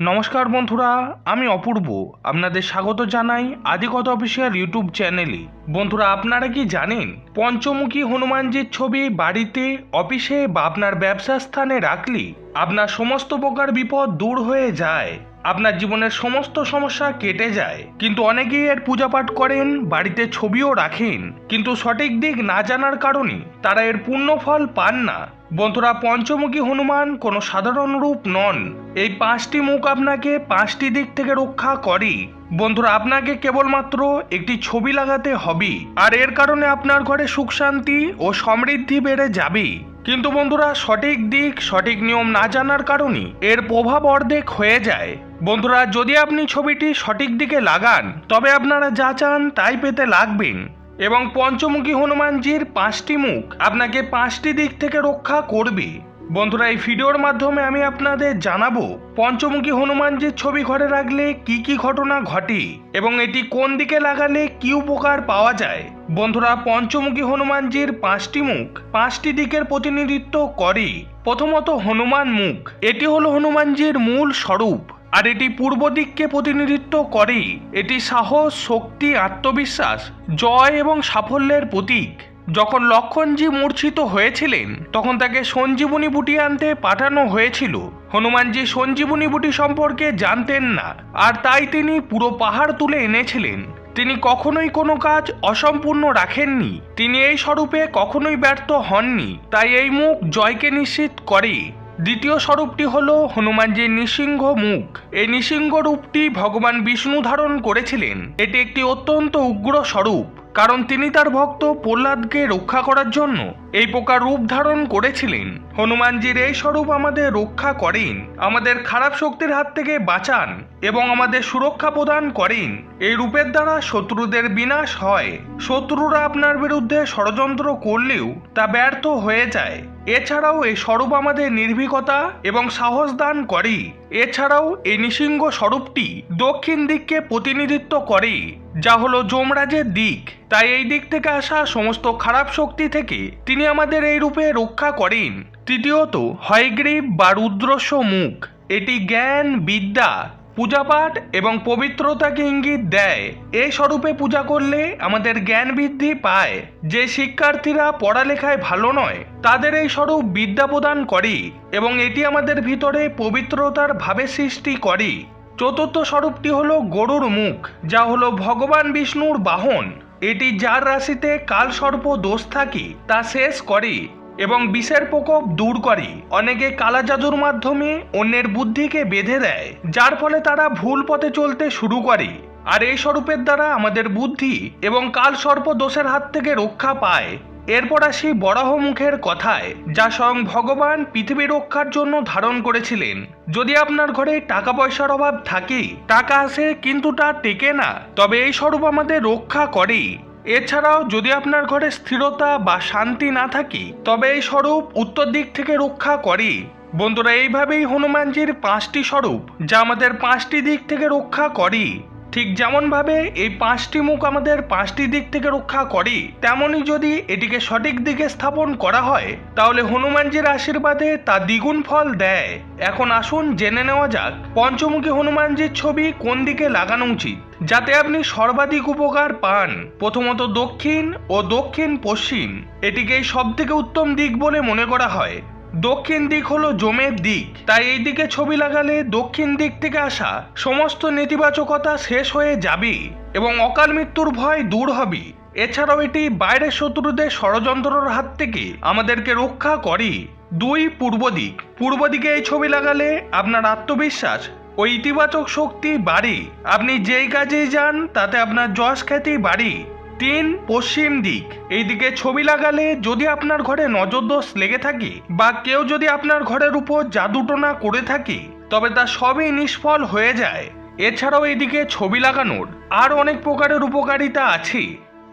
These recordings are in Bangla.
নমস্কার বন্ধুরা, আমি অপূর্ব। আপনাদের স্বাগত জানাই আদিকত অফিসিয়াল ইউটিউব চ্যানেলে। বন্ধুরা, আপনারা কি জানেন, পঞ্চমুখী হনুমানজির ছবি বাড়িতে, অফিসে বা আপনার ব্যবসা স্থানে রাখলে আপনার সমস্ত প্রকার বিপদ দূর হয়ে যায়। আপনার জীবনের সমস্ত সমস্যা কেটে যায়। কিন্তু অনেকেই এর পূজাপাঠ করেন, বাড়িতে ছবিও রাখেন। কিন্তু সঠিক দিক না জানার কারণে তারা এর পূর্ণ ফল পান না। বন্ধুরা পঞ্চমুখী হনুমান কোনো সাধারণ রূপ নন। এই পাঁচটি মুখ আপনাকে পাঁচটি দিক থেকে রক্ষা করে বন্ধুরা, আপনাকে কেবলমাত্র একটি ছবি লাগাতে হবে। আর এর কারণে আপনার ঘরে সুখ শান্তি ও সমৃদ্ধি বেড়ে যাবে কিন্তু বন্ধুরা, সঠিক দিক, সঠিক নিয়ম না জানার কারণে এর প্রভাব অর্ধেক হয়ে যায়। বন্ধুরা, যদি আপনি ছবিটি সঠিক দিকে লাগান, তবে আপনারা যা চান তাই পেতে লাগবেন। এবং পঞ্চমুখী হনুমানজির পাঁচটি মুখ আপনাকে পাঁচটি দিক থেকে রক্ষা করবে। বন্ধুরা, এই ভিডিওর মাধ্যমে আমি আপনাদের জানাব, পঞ্চমুখী হনুমানজির ছবি ঘরে রাখলে কি কি ঘটনা ঘটে এবং এটি কোন দিকে লাগালে কি উপকার পাওয়া যায়। বন্ধুরা, পঞ্চমুখী হনুমানজির পাঁচটি মুখ পাঁচটি দিকের প্রতিনিধিত্ব করে। প্রথমত হনুমান মুখ, এটি হলো হনুমানজির মূল স্বরূপ। আর এটি পূর্ব দিককে প্রতিনিধিত্ব করে এটি সাহস শক্তি, আত্মবিশ্বাস, জয় এবং সাফল্যের প্রতীক। যখন লক্ষণজি মূর্ছিত হয়েছিলেন, তখন তাকে সঞ্জীবনী বুটি আনতে পাঠানো হয়েছিল। হনুমানজি সঞ্জীবনী বুটি সম্পর্কে জানতেন না, আর তাই তিনি পুরো পাহাড় তুলে এনেছিলেন। তিনি কখনোই কোনো কাজ অসম্পূর্ণ রাখেননি। তিনি এই স্বরূপে কখনোই ব্যর্থ হননি। তাই এই মুখ জয়কে নিশ্চিত করে দ্বিতীয় স্বরূপটি হল হনুমানজির নৃসিংহ মুখ। এই নৃসিংহ রূপটি ভগবান বিষ্ণু ধারণ করেছিলেন। এটি একটি অত্যন্ত উগ্র স্বরূপ, কারণ তিনি তার ভক্ত প্রহ্লাদকে রক্ষা করার জন্য এই প্রকার রূপ ধারণ করেছিলেন। হনুমানজির এই স্বরূপ আমাদের রক্ষা করেন, আমাদের খারাপ শক্তির হাত থেকে বাঁচান এবং আমাদের সুরক্ষা প্রদান করেন। এই রূপের দ্বারা শত্রুদের বিনাশ হয়। শত্রুরা আপনার বিরুদ্ধে ষড়যন্ত্র করলেও তা ব্যর্থ হয়ে যায়। এছাড়াও এই স্বরূপ আমাদের নির্ভীকতা এবং সাহস দান করে। এছাড়াও এই নৃসিংহ স্বরূপটি দক্ষিণ দিককে প্রতিনিধিত্ব করে, যা হলো যমরাজের দিক। তাই এই দিক থেকে আসা সমস্ত খারাপ শক্তি থেকে তিনি আমাদের এই রূপে রক্ষা করেন। তৃতীয়ত, হয়গ্রীব বা রুদ্রস্য মুখ। এটি জ্ঞান, বিদ্যা পূজাপাঠ এবং পবিত্রতাকে ইঙ্গিত দেয়। এই স্বরূপে পূজা করলে আমাদের জ্ঞান বৃদ্ধি পায়। যে শিক্ষার্থীরা পড়ালেখায় ভালো নয়, তাদের এই স্বরূপ বিদ্যা প্রদান করে এবং এটি আমাদের ভিতরে পবিত্রতার ভাবে সৃষ্টি করে। চতুর্থ স্বরূপটি হলো গরুর মুখ, যা হলো ভগবান বিষ্ণুর বাহন। এটি যার রাশিতে কালসর্প দোষ থাকে, তা শেষ করে। এবং বিষের প্রকোপ দূর করে। অনেকে কালা জাদুর মাধ্যমে অন্যের বুদ্ধিকে বেঁধে দেয়, যার ফলে তারা ভুল পথে চলতে শুরু করে। আর এই স্বরূপের দ্বারা আমাদের বুদ্ধি এবং কাল সর্প দোষের হাত থেকে রক্ষা পায়। এরপর আসি বরাহ মুখের কথায়, যা স্বয়ং ভগবান পৃথিবী রক্ষার জন্য ধারণ করেছিলেন। যদি আপনার ঘরে টাকা পয়সার অভাব থাকে, টাকা আসে কিন্তু তা টেকে না, তবে এই স্বরূপ আমাদের রক্ষা করে এছাড়াও যদি আপনার ঘরে স্থিরতা বা শান্তি না থাকি, তবে এই স্বরূপ উত্তর দিক থেকে রক্ষা করে। বন্ধুরা, এইভাবেই হনুমানজির পাঁচটি স্বরূপ, যা আমাদের পাঁচটি দিক থেকে রক্ষা করে। ঠিক যেমনভাবে এই পাঁচটি মুখ আমাদের পাঁচটি দিক থেকে রক্ষা করে তেমনই যদি এটিকে সঠিক দিকে স্থাপন করা হয়, তাহলে হনুমানজির আশীর্বাদে তা দ্বিগুণ ফল দেয়। এখন আসুন জেনে নেওয়া যাক, পঞ্চমুখী হনুমানজির ছবি কোন দিকে লাগানো উচিত, যাতে আপনি সর্বাধিক উপকার পান। প্রথমত দক্ষিণ ও দক্ষিণ পশ্চিম এটিকে সবথেকে উত্তম দিক বলে মনে করা হয়। দক্ষিণ দিক হলো জমের দিক। তাই এই দিকে ছবি লাগালে দক্ষিণ দিক থেকে আসা সমস্ত নেতিবাচকতা শেষ হয়ে যাবে এবং অকাল মৃত্যুর ভয় দূর হবে। এছাড়াও এটি বাইরের শত্রুদের ষড়যন্ত্রর হাত থেকে আমাদেরকে রক্ষা করে। দুই পূর্ব দিক। পূর্ব দিকে এই ছবি লাগালে আপনার আত্মবিশ্বাস ও ইতিবাচক শক্তি বাড়ে। আপনি যেই কাজেই যান, তাতে আপনার যশ খ্যাতি বাড়ে। তিন পশ্চিম দিক। এইদিকে ছবি লাগালে যদি আপনার ঘরে নজরদোষ লেগে থাকে বা কেউ যদি আপনার ঘরের উপর জাদুটোনা করে থাকে, তবে তা সবই নিষ্ফল হয়ে যায়। এছাড়াও এইদিকে ছবি লাগানোর আর অনেক প্রকারের উপকারিতা আছে।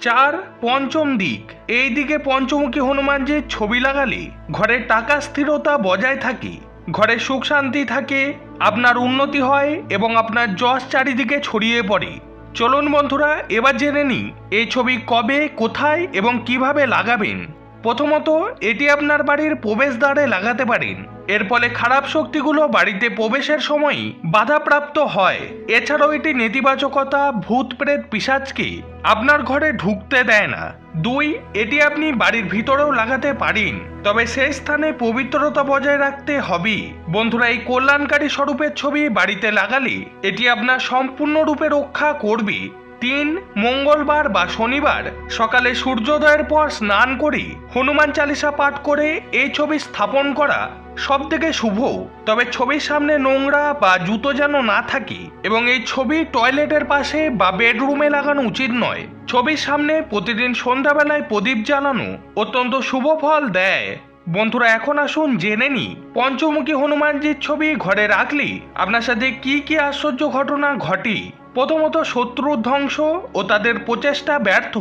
চার পঞ্চম দিক। এই দিকে পঞ্চমুখী হনুমানজির ছবি লাগালে ঘরে টাকা স্থিরতা বজায় থাকে, ঘরে সুখ শান্তি থাকে, আপনার উন্নতি হয় এবং আপনার যশ চারিদিকে ছড়িয়ে পড়ে। চলুন বন্ধুরা এবার জেনে নিই এই ছবি কবে কোথায় এবং কীভাবে লাগাবেন। প্রথমত, এটি আপনার বাড়ির প্রবেশদ্বারে লাগাতে পারেন। এর ফলে খারাপ শক্তিগুলো বাড়িতে প্রবেশের সময়ই বাধাপ্রাপ্ত হয়। এছাড়াও এটি নেতিবাচকতা ভূত প্রেত পিসাজকে আপনার ঘরে ঢুকতে দেয় না। দুই, এটি আপনি বাড়ির ভিতরেও লাগাতে পারেন, তবে সেই স্থানে পবিত্রতা বজায় রাখতে হবে। বন্ধুরা, এই কল্যাণকারী স্বরূপের ছবি বাড়িতে লাগালে এটি আপনার সম্পূর্ণরূপে রক্ষা করবে। তিন, মঙ্গলবার বা শনিবার সকালে সূর্যোদয়ের পর স্নান করে, হনুমান চালিসা পাঠ করে এই ছবি স্থাপন করা সব থেকে শুভ। তবে ছবির সামনে নোংরা বা জুতো যেন না থাকে এবং এই ছবি টয়লেটের পাশে বা বেডরুমে লাগানো উচিত নয়। ছবির সামনে প্রতিদিন সন্ধ্যাবেলায় প্রদীপ জ্বালানো অত্যন্ত শুভ ফল দেয়। বন্ধুরা, এখন আসুন জেনে নি পঞ্চমুখী হনুমানজির ছবি ঘরে রাখলে? আপনার সাথে কি কি আশ্চর্য ঘটনা ঘটে? প্রথমত শত্রুর ধ্বংস ও তাদের প্রচেষ্টা ব্যর্থ।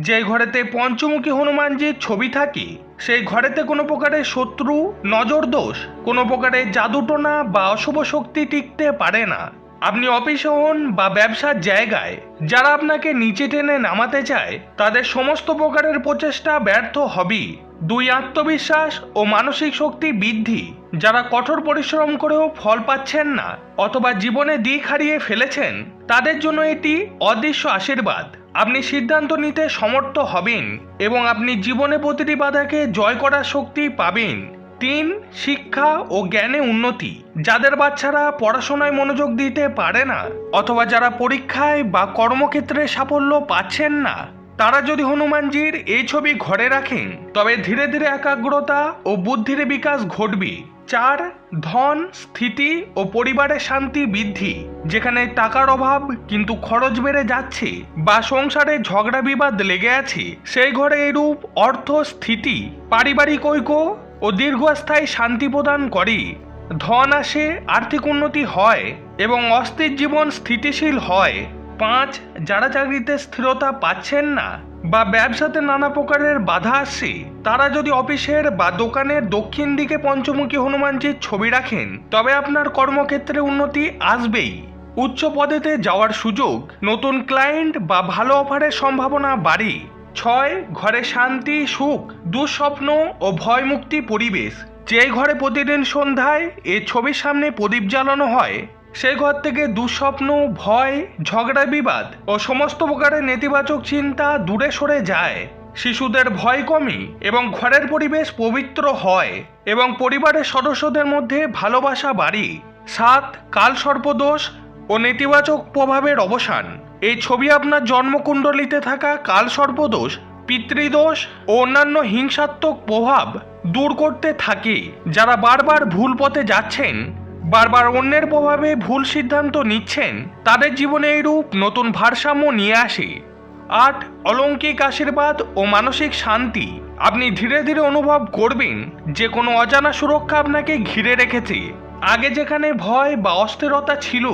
যে ঘরেতে পঞ্চমুখী হনুমানজির ছবি থাকে, সেই ঘরেতে কোনো প্রকারের শত্রু নজর দোষ কোনো প্রকারের জাদুটোনা বা অশুভ শক্তি টিকতে পারে না। আপনি অফিসে হন বা ব্যবসার জায়গায়, যারা আপনাকে নিচে টেনে নামাতে চায়, তাদের সমস্ত প্রকারের প্রচেষ্টা ব্যর্থ হবেই। দুই আত্মবিশ্বাস ও মানসিক শক্তি বৃদ্ধি, যারা কঠোর পরিশ্রম করেও ফল পাচ্ছেন না অথবা জীবনে দিক হারিয়ে ফেলেছেন, তাদের জন্য এটি অদৃশ্য আশীর্বাদ। আপনি সিদ্ধান্ত নিতে সমর্থ হবেন এবং আপনি জীবনে প্রতিটি বাধাকে জয় করার শক্তি পাবেন। তিন শিক্ষা ও জ্ঞানে উন্নতি। যাদের বাচ্চারা পড়াশোনায় মনোযোগ দিতে পারে না, অথবা যারা পরীক্ষায় বা কর্মক্ষেত্রে সাফল্য পাচ্ছেন না, তারা যদি হনুমানজির এই ছবি ঘরে রাখেন, তবে ধীরে ধীরে একাগ্রতা ও বুদ্ধির বিকাশ ঘটবে। চার, ধন, স্থিতি ও পরিবারের শান্তি বৃদ্ধি, যেখানে টাকার অভাব কিন্তু খরচ বেড়ে যাচ্ছে বা সংসারে ঝগড়া বিবাদ লেগে আছে। সেই ঘরে এরূপ অর্থ, স্থিতি, পারিবারিক ঐক্য ও দীর্ঘস্থায়ী শান্তি প্রদান করে। ধন আসে, আর্থিক উন্নতি হয় এবং অস্থির জীবন স্থিতিশীল হয়। পাঁচ, যারা চাকরিতে স্থিরতা পাচ্ছেন না বা ব্যবসাতে নানা প্রকারের বাধা আসছে তারা যদি অফিসের বা দোকানের দক্ষিণ দিকে পঞ্চমুখী হনুমানজির ছবি রাখেন, তবে আপনার কর্মক্ষেত্রে উন্নতি আসবেই। উচ্চ পদেতে যাওয়ার সুযোগ, নতুন ক্লায়েন্ট বা ভালো অফারের সম্ভাবনা বাড়ে। ছয়, ঘরে শান্তি, সুখ, দুঃস্বপ্ন ও ভয়মুক্তি পরিবেশ। যেই ঘরে প্রতিদিন সন্ধ্যায় এ ছবির সামনে প্রদীপ জ্বালানো হয় সেই ঘর থেকে দুঃস্বপ্ন, ভয়, ঝগড়া বিবাদ ও সমস্ত প্রকারের নেতিবাচক চিন্তা দূরে সরে যায়। শিশুদের ভয় কমে এবং ঘরের পরিবেশ পবিত্র হয় এবং পরিবারের সদস্যদের মধ্যে ভালোবাসা বাড়ে। সাত, কাল সর্পদোষ ও নেতিবাচক প্রভাবের অবসান। এই ছবি আপনার জন্মকুণ্ডলিতে থাকা কাল সর্পদোষ পিতৃদোষ ও অন্যান্য হিংসাত্মক প্রভাব দূর করতে থাকে। যারা বারবার ভুল পথে যাচ্ছেন, বারবার অন্যের প্রভাবে ভুল সিদ্ধান্ত নিচ্ছেন, তাদের জীবনে এই রূপ নতুন ভারসাম্য নিয়ে আসে। আট, অলৌকিক আশীর্বাদ ও মানসিক শান্তি। আপনি ধীরে ধীরে অনুভব করবেন যে কোনো অজানা সুরক্ষা আপনাকে ঘিরে রেখেছে। আগে যেখানে ভয় বা অস্থিরতা ছিল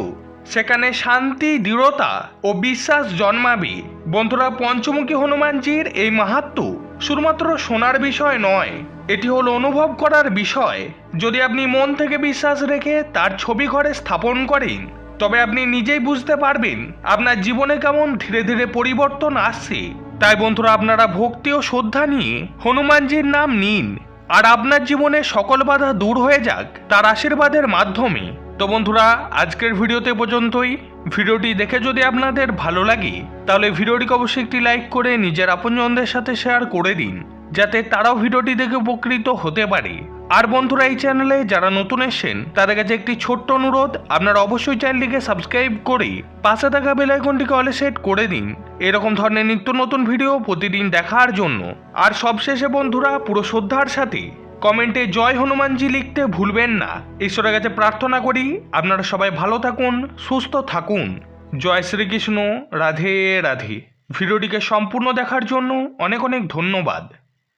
সেখানে শান্তি, দৃঢ়তা ও বিশ্বাস জন্মাবে। বন্ধুরা, পঞ্চমুখী হনুমানজির এই মাহাত্ম শুধুমাত্র শোনার বিষয় নয়, এটি হলো অনুভব করার বিষয়। যদি আপনি মন থেকে বিশ্বাস রেখে তার ছবি ঘরে স্থাপন করেন, তবে আপনি নিজেই বুঝতে পারবেন আপনার জীবনে কেমন ধীরে ধীরে পরিবর্তন আসছে। তাই বন্ধুরা, আপনারা ভক্তি ও শ্রদ্ধা নিয়ে হনুমানজির নাম নিন। আর আপনার জীবনে সকল বাধা দূর হয়ে যাক, তার আশীর্বাদের মাধ্যমে। তো বন্ধুরা, আজকের ভিডিওতে পর্যন্তই। ভিডিওটি দেখে যদি আপনাদের ভালো লাগে, তাহলে ভিডিওটিকে অবশ্যই একটি লাইক করে নিজের আপনজনদের সাথে শেয়ার করে দিন, যাতে তারাও ভিডিওটি দেখে উপকৃত হতে পারে। আর বন্ধুরা, এই চ্যানেলে যারা নতুন এসেছেন, তাদের কাছে একটি ছোট্ট অনুরোধ, আপনারা অবশ্যই চ্যানেলটিকে সাবস্ক্রাইব করে পাশে থাকা বেল আইকনটিকে অলে সেট করে দিন। এরকম ধরনের নিত্য নতুন ভিডিও প্রতিদিন দেখার জন্য। আর সবশেষে বন্ধুরা, পুরো শ্রদ্ধার সাথে কমেন্টে জয় হনুমানজি লিখতে ভুলবেন না। ঈশ্বরের কাছে প্রার্থনা করি, আপনারা সবাই ভালো থাকুন, সুস্থ থাকুন। জয় শ্রীকৃষ্ণ, রাধে রাধে। ভিডিওটিকে সম্পূর্ণ দেখার জন্য অনেক অনেক ধন্যবাদ।